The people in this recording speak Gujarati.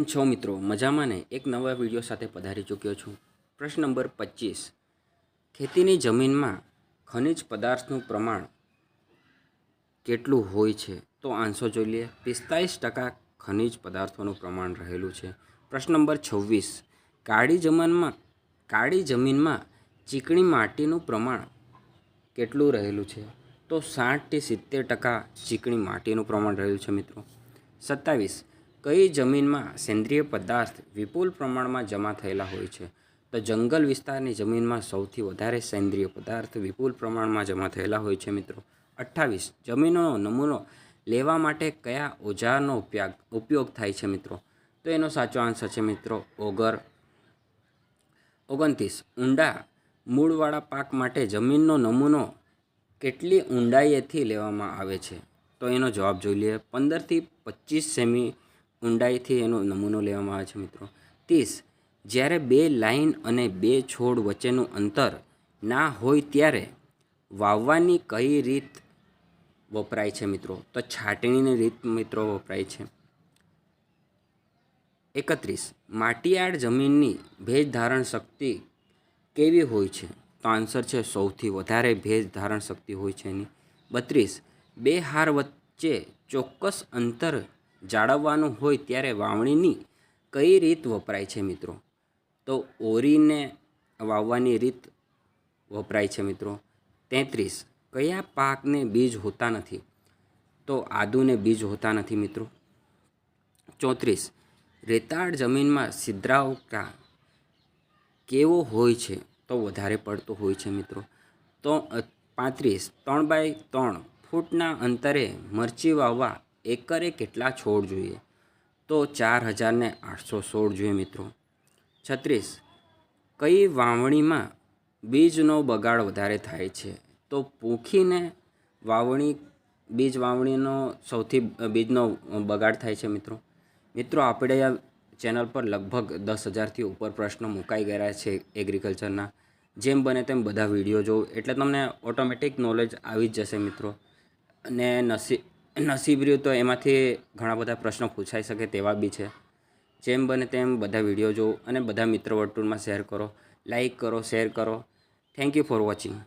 કેમ છો મિત્રો? મજામાં ને? એક નવા વીડિયો સાથે પધારી ચૂક્યો છું. પ્રશ્ન નંબર પચીસ. ખેતીની જમીનમાં ખનિજ પદાર્થનું પ્રમાણ કેટલું હોય છે? તો આન્સર જોઈ લઈએ. પિસ્તાલીસ ટકા ખનિજ પદાર્થોનું પ્રમાણ રહેલું છે. પ્રશ્ન નંબર છવ્વીસ. કાળી જમીનમાં કાળી જમીનમાં ચીકણી માટીનું પ્રમાણ કેટલું રહેલું છે? તો સાઠથી સિત્તેર ટકા ચીકણી માટીનું પ્રમાણ રહેલું છે મિત્રો. સત્તાવીસ. કઈ જમીનમાં સેન્દ્રિય પદાર્થ વિપુલ પ્રમાણમાં જમા થયેલા હોય છે? તો જંગલ વિસ્તારની જમીનમાં સૌથી વધારે સેન્દ્રિય પદાર્થ વિપુલ પ્રમાણમાં જમા થયેલા હોય છે મિત્રો. અઠ્ઠાવીસ. જમીનનો નમૂનો લેવા માટે કયા ઓજારનો ઉપયોગ ઉપયોગ થાય છે મિત્રો? તો એનો સાચો આન્સર છે મિત્રો ઓગર. ઓગણત્રીસ. ઊંડા મૂળવાળા પાક માટે જમીનનો નમૂનો કેટલી ઊંડાઈએથી લેવામાં આવે છે? તો એનો જવાબ જોઈ લઈએ. પંદરથી પચીસ સેમી ઊંડાઈથી એનો નમૂનો લેવામાં આવે છે મિત્રો. ત્રીસ, જ્યારે બે લાઈન અને બે છોડ વચ્ચેનું અંતર ના હોય ત્યારે વાવવાની કઈ રીત વપરાય છે મિત્રો? તો છાટણીની રીત મિત્રો વપરાય છે. એકત્રીસ, માટીયાળ જમીનની ભેજ ધારણ શક્તિ કેવી હોય છે? તો આન્સર છે સૌથી વધારે ભેજ ધારણ શક્તિ હોય છે એની. બત્રીસ, બે હાર વચ્ચે ચોક્કસ અંતર જાળવવાનું હોય ત્યારે વાવણીની કઈ રીત વપરાય છે મિત્રો? તો ઓરીને વાવવાની રીત વપરાય છે મિત્રો. તેત્રીસ, કયા પાકને બીજ હોતા નથી? તો આદુને બીજ હોતા નથી મિત્રો. ચોત્રીસ, રેતાળ જમીનમાં સિદ્રાવકા કેવો હોય છે? તો વધારે પડતો હોય છે મિત્રો. તો પાંત્રીસ, ત્રણ બાય ત્રણ ફૂટના અંતરે મરચી વાવવા એકરે કેટલા છોડ જોઈએ? તો ચાર હજારને આઠસો સોળ જોઈએ મિત્રો. છત્રીસ, કઈ વાવણીમાં બીજનો બગાડ વધારે થાય છે? તો પૂંખીને વાવણી, બીજ વાવણીનો સૌથી બીજનો બગાડ થાય છે મિત્રો. મિત્રો, આપણે આ ચેનલ પર લગભગ દસ હજારથી ઉપર પ્રશ્નો મુકાઈ ગયા છે એગ્રીકલ્ચરના જેમ બને તેમ બધા વીડિયો જોઉં એટલે તમને ઓટોમેટિક નોલેજ આવી જ જશે મિત્રો. અને નસીબ નસીબ રહ્યું તો એમાંથી ઘણા બધા પ્રશ્નો પૂછાઈ શકે તેવા બી છે. જેમ બને તેમ બધા વીડિયો જોવો અને બધા મિત્ર વર્તુળમાં શેર કરો. લાઈક કરો શેર કરો. Thank you for watching